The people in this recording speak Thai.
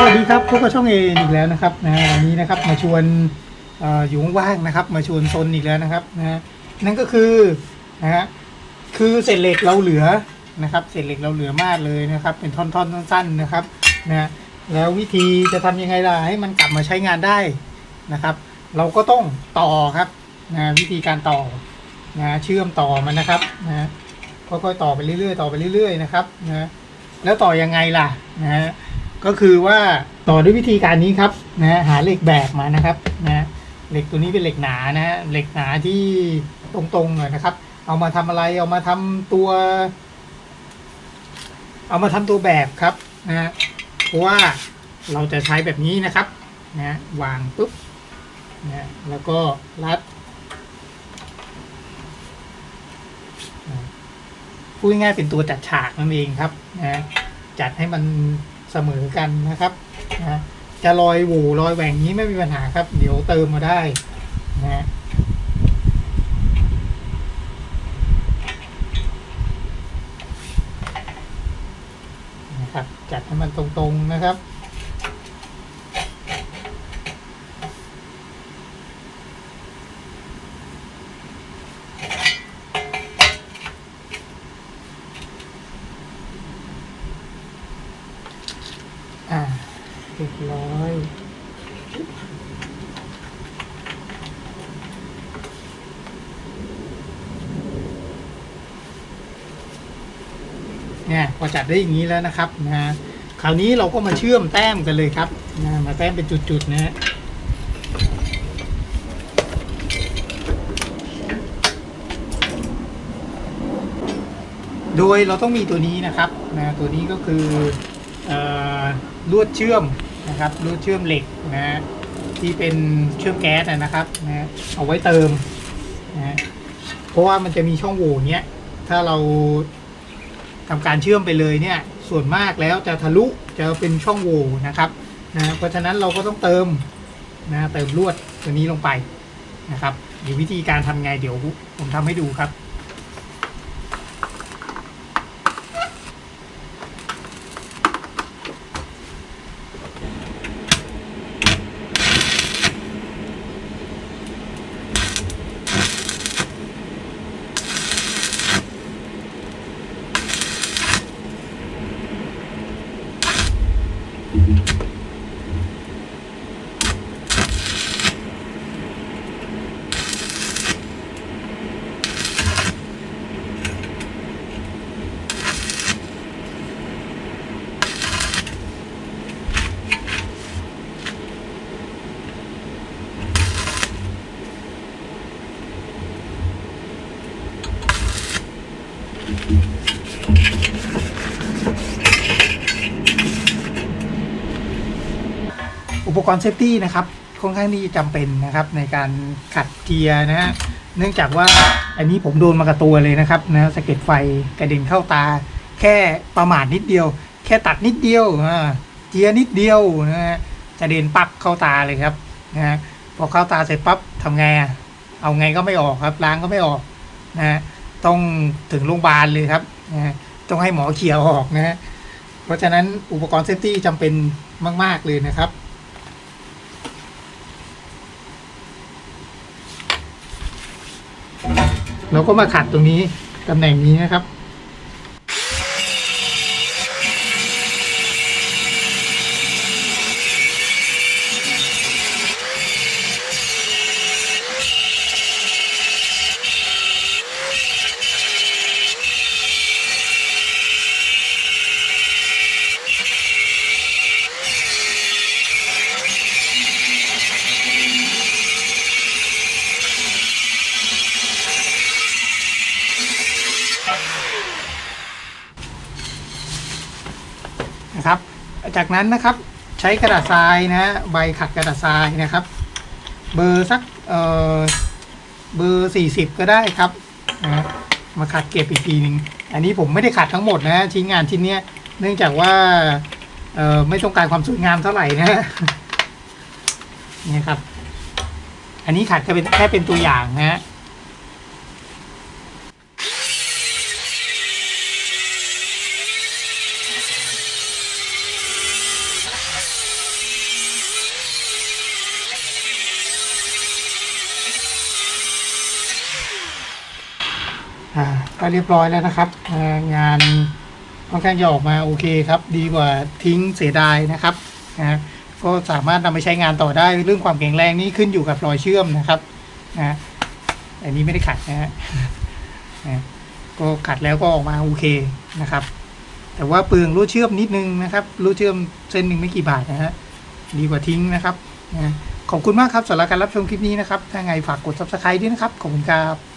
สวัสดีครับพบกับช่องเออีกแล้วนะครับนะวันนี้นะครับมาชวนออยู่ว่างๆนะครับ มาชวนซนอีกแล้วนะครับนะนั่นก็คือนะฮะคือเศษเหล็กเราเหลือนะครับเศษเหล็กเราเหลือมากเลยนะครับ เป็นท่อนๆสั้นๆนะครับนะแล้ววิธีจะทำยังไงล่ะให้มันกลับมาใช้งานได้นะครับ เราก็ต้องต่อครับนะวิธีการต่อนะเชื่อมต่อมันนะครับนะค่อยๆต่อไปเรื่อยๆ ต่อไปเรื่อย ๆ นะครับนะแล้วต่อยังไงล่ะนะฮะ ก็คือว่าต่อด้วยวิธีการนี้ครับนะหาเหล็กแบกมานะครับนะเหล็กตัวนี้เป็นเหล็กหนานะเหล็กหนาที่ตรงๆหน่อยนะครับ เอามาทำอะไรเอามาทำตัว เอามาทำตัวแบบครับนะเพราะว่าเราจะใช้แบบนี้นะครับนะวางปุ๊บนะแล้วก็รัดนะพูดง่ายๆเป็นตัวจัดฉากนั่นเองครับนะจัดให้มัน เสมอกันนะครับนะจะลอยหูลอยแหว่งนี้ไม่มีปัญหาครับ เดี๋ยวเติมมาได้นะฮะนะครับจัดให้มันตรงๆนะครับ เรียบร้อยเนี่ยพอจัดได้อย่างนี้แล้วนะครับนะฮะคราวนี้เราก็มาเชื่อมแต้มกันเลยครับนะมาแต้มเป็นจุดๆนะฮะโดยเราต้องมีตัวนี้นะครับนะตัวนี้ก็คืออลวดเชื่อม นะครับลวดเชื่อมเหล็กนะฮะที่เป็นเชื่อมแก๊สนะนะครับนะฮะเอาไว้เติมนะฮะเพราะว่ามันจะมีช่องโหว่เนี้ยถ้าเราทำการเชื่อมไปเลยเนี่ยส่วนมากแล้วจะทะลุจะเป็นช่องโหว่นะครับนะเพราะฉะนั้นเราก็ต้องเติมนะเติมลวดตัวนี้ลงไปนะครับเดี๋ยววิธีการทำไงเดี๋ยวผมทำให้ดูครับ อุปกรณ์เซฟตี้นะครับค่อนข้างที่จำเป็นนะครับในการขัดเกียร์นะฮะเนื่องจากว่าอันนี้ผมโดนมากับตัวเลยนะครับนะสะเก็ดไฟกระเด็นเข้าตา แค่ประมาทนิดเดียว แค่ตัดนิดเดียวเจียร์นิดเดียวนะฮะจะเด็นปักเข้าตาเลยครับนะฮะพอเข้าตาเสร็จปั๊บทำไงอะเอาไงก็ไม่ออกครับล้างก็ไม่ออกนะฮะต้องถึงโรงพยาบาลเลยครับ นะฮะต้องให้หมอเขี่ยออกนะฮะเพราะฉะนั้นอุปกรณ์เซฟตี้จำเป็นมาก ๆ เลยนะครับเราก็มาขัดตรงนี้ตำแหน่งนี้นะครับ นะครับ จากนั้นนะครับใช้กระดาษทรายนะใบขัดกระดาษทรายนะครับ เบอร์สักเอ่อเบอร์สี่สิบก็ได้ครับนะมาขัดเก็บอีกทีหนึ่งอันนี้ผมไม่ได้ขัดทั้งหมดนะชิ้นงานชิ้นเนี้ยเนื่องจากว่าเอ่อไม่ต้องการความสวยงามเท่าไหร่นะนี่ครับ อันนี้ขัดแค่เป็นแค่เป็นตัวอย่างนะ อ่าก็เรียบร้อยแล้วนะครับงานค่อนข้างจะออกมาโอเคครับ ดีกว่าทิ้งเสียดายนะครับนะก็สามารถนำไปใช้งานต่อได้เรื่องความแข็งแรงนี่ขึ้นอยู่กับรอยเชื่อมนะครับนะฮะอันนี้ไม่ได้ขัดนะฮะนะก็ขัดแล้วก็ออกมาโอเคนะครับ แต่ว่าเปลืองรูดเชื่อมนิดนึงนะครับรูดเชื่อมเส้นหนึ่งไม่กี่บาทนะฮะดีกว่าทิ้งนะครับนะ ขอบคุณมากครับสำหรับการรับชมคลิปนี้นะครับถ้าไงฝากกด subscribe ด้วยนะครับ ขอบคุณครับ